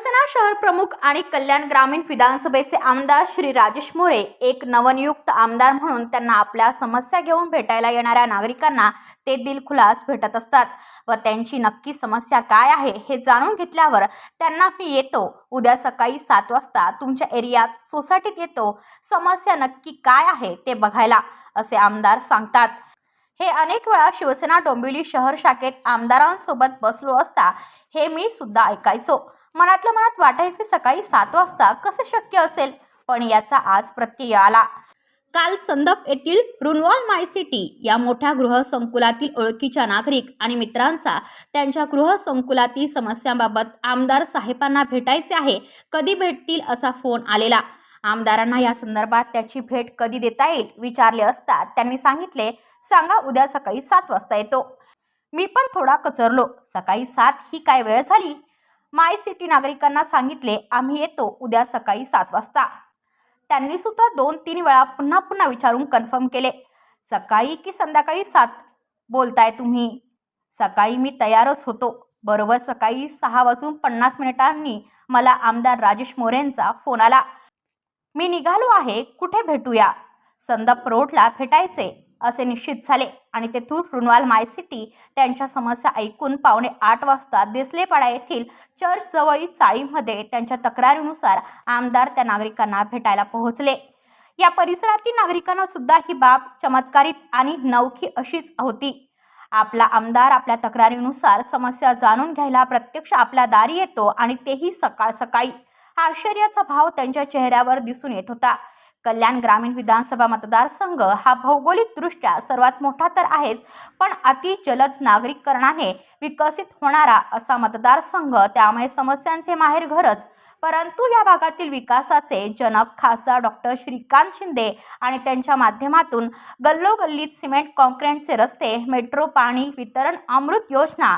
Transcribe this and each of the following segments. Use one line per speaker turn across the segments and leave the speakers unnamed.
शिवसेना शहर प्रमुख आणि कल्याण ग्रामीण विधानसभेचे आमदार श्री राजेश मोरे एक नवनियुक्त आमदार म्हणून त्यांना आपल्या समस्या घेऊन भेटायला येणाऱ्या नागरिकांना ते दिलखुलास भेटत असतात. व त्यांची नक्की समस्या काय आहे हे जाणून घेतल्यावर त्यांना मी येतो. उद्या सकाळी सात वाजता तुमच्या एरियात सोसायटीत येतो. समस्या नक्की काय आहे ते बघायला असे आमदार सांगतात. हे अनेक वेळा शिवसेना डोंबिवली शहर शाखेत आमदारांसोबत बसलो असता हे मी सुद्धा ऐकायचो. मनातल्या मनात वाटायचे सकाळी सात वाजता कसे शक्य असेल? पण याचा आज प्रत्यय आला. काल संदप येथील रुनवॉल माय सिटी या मोठ्या गृहसंकुलातील ओळखीच्या नागरिक आणि मित्रांचा त्यांच्या गृहसंकुलातील समस्यांबाबत आमदार साहेबांना भेटायचे आहे कधी भेटतील असा फोन आलेला. आमदारांना या संदर्भात त्याची भेट कधी देता येईल विचारले असता त्यांनी सांगितले सांगा उद्या सकाळी सात वाजता येतो. मी पण थोडा कचरलो. सकाळी सात ही काय वेळ झाली? माय सिटी नागरिकांना सांगितले आम्ही येतो उद्या सकाळी सात वाजता. त्यांनी सुद्धा दोन तीन वेळा पुन्हा पुन्हा विचारून कन्फर्म केले. सकाळी की संध्याकाळी सात? बोलताय तुम्ही. सकाळी मी तयारच होतो. बरोबर सकाळी सहा वाजून पन्नास मिनिटांनी मला आमदार राजेश मोरेंचा फोन आला. मी निघालो आहे कुठे भेटूया? संदप रोडला भेटायचे. असे निश्चित झाले. आणि तेथून रुनवाल माय सिटी त्यांच्या समस्या ऐकून पावणे आठ वाजता देसलेपाडा येथील चर्चजवळील चाळीमध्ये त्यांच्या तक्रारीनुसार आमदार त्या नागरिकांना भेटायला पोहोचले. या परिसरातील नागरिकांना सुद्धा ही बाब चमत्कारित आणि नवखी अशीच होती. आपला आमदार आपल्या तक्रारीनुसार समस्या जाणून घ्यायला प्रत्यक्ष आपल्या दारी येतो आणि तेही सकाळ सकाळी. हा आश्चर्याचा भाव त्यांच्या चेहऱ्यावर दिसून येत होता. कल्याण ग्रामीण विधानसभा मतदारसंघ हा भौगोलिकदृष्ट्या सर्वात मोठा तर आहेच पण अति जलद नागरिकरणाने विकसित होणारा असा मतदारसंघ त्यामुळे समस्यांचे माहेर घरच. परंतु या भागातील विकासाचे जनक खासदार डॉक्टर श्रीकांत शिंदे आणि त्यांच्या माध्यमातून गल्लोगल्लीत सिमेंट कॉन्क्रीटचे रस्ते मेट्रो पाणी वितरण अमृत योजना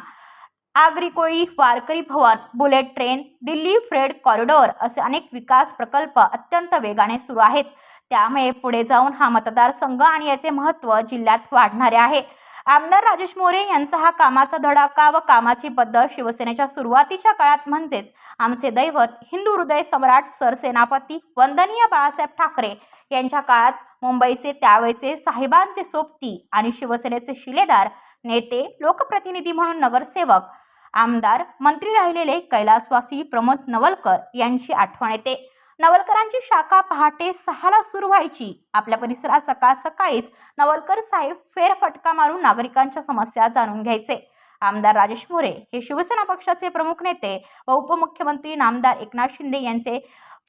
Agri Koli Warkari Bhavan bullet train Delhi freight corridor असे अनेक विकास प्रकल्प अत्यंत वेगाने सुरू आहेत. त्यामुळे पुढे जाऊन हा मतदारसंघ आणि याचे महत्त्व जिल्ह्यात वाढणारे आहे. आमदार राजेश मोरे यांचा हा कामाचा धडाका व कामाची पद्धत शिवसेनेच्या सुरुवातीच्या काळात म्हणजेच आमचे दैवत हिंदू हृदय सम्राट सरसेनापती वंदनीय बाळासाहेब ठाकरे यांच्या काळात मुंबईचे त्यावेळचे साहेबांचे सोबती आणि शिवसेनेचे शिलेदार नेते लोकप्रतिनिधी म्हणून नगरसेवक आमदार मंत्री राहिलेले कैलासवासी प्रमोद नवलकर यांची आठवण येते. नवलकरांची शाखा पहाटे सहाला सुरू व्हायची. आपल्या परिसरात सकाळ सकाळीच नवलकर साहेब फेरफटका मारून नागरिकांच्या समस्या जाणून घ्यायचे. आमदार राजेश मोरे हे शिवसेना पक्षाचे प्रमुख नेते व उपमुख्यमंत्री नामदार एकनाथ शिंदे यांचे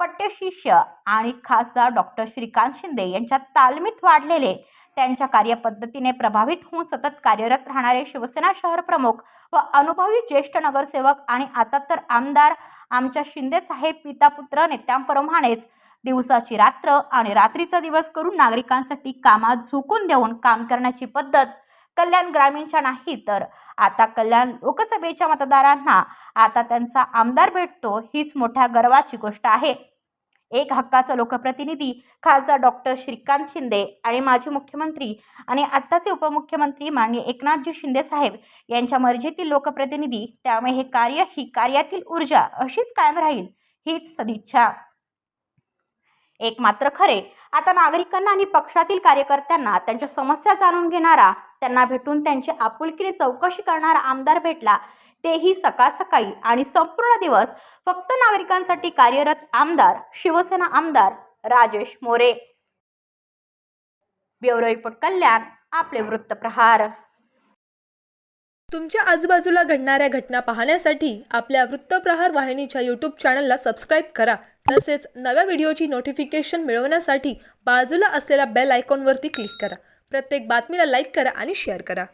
पट्टशिष्य आणि खासदार डॉक्टर श्रीकांत शिंदे यांच्या तालमीत वाढलेले त्यांच्या कार्यपद्धतीने प्रभावित होऊन सतत कार्यरत राहणारे शिवसेना शहर प्रमुख व अनुभवी ज्येष्ठ नगरसेवक आणि आता तर आमदार आमच्या शिंदे साहेब पिता पुत्र नेत्यांप्रमाणेच दिवसाची रात्र आणि रात्रीचा दिवस करून नागरिकांसाठी कामात झोकून देऊन काम करण्याची पद्धत कल्याण ग्रामीणच्या नाही तर आता कल्याण लोकसभेच्या मतदारांना आता त्यांचा आमदार भेटतो हीच मोठ्या गर्वाची गोष्ट आहे. एक हक्काचा लोकप्रतिनिधी खासदार डॉक्टर श्रीकांत शिंदे आणि माजी मुख्यमंत्री आणि आत्ताचे उपमुख्यमंत्री माननीय एकनाथजी शिंदे साहेब यांच्या मर्जीतील लोकप्रतिनिधी. त्यामुळे हे कार्य ही कार्यातील ऊर्जा अशीच कायम राहील हीच सदिच्छा. एक मात्र खरे आता नागरिकांना आणि पक्षातील कार्यकर्त्यांना त्यांच्या समस्या जाणून घेणारा त्यांना भेटून त्यांची आपुलकीने चौकशी करणारा आमदार भेटला तेही सकाळ सकाळी आणि संपूर्ण दिवस फक्त नागरिकांसाठी कार्यरत आमदार शिवसेना आमदार राजेश मोरे. ब्युरो रिपोर्ट कल्याण आपले वृत्तप्रहार
तुमच्या आजूबाजूला घडणाऱ्या घटना पाहण्यासाठी आपल्या वृत्तप्रहार वाहिनीच्या यूट्यूब चॅनलला सबस्क्राईब करा. तसेच नव्या व्हिडिओची नोटिफिकेशन मिळवण्यासाठी बाजूला असलेल्या बेल आयकॉनवरती क्लिक करा. प्रत्येक बातमीला लाईक करा आणि शेअर करा.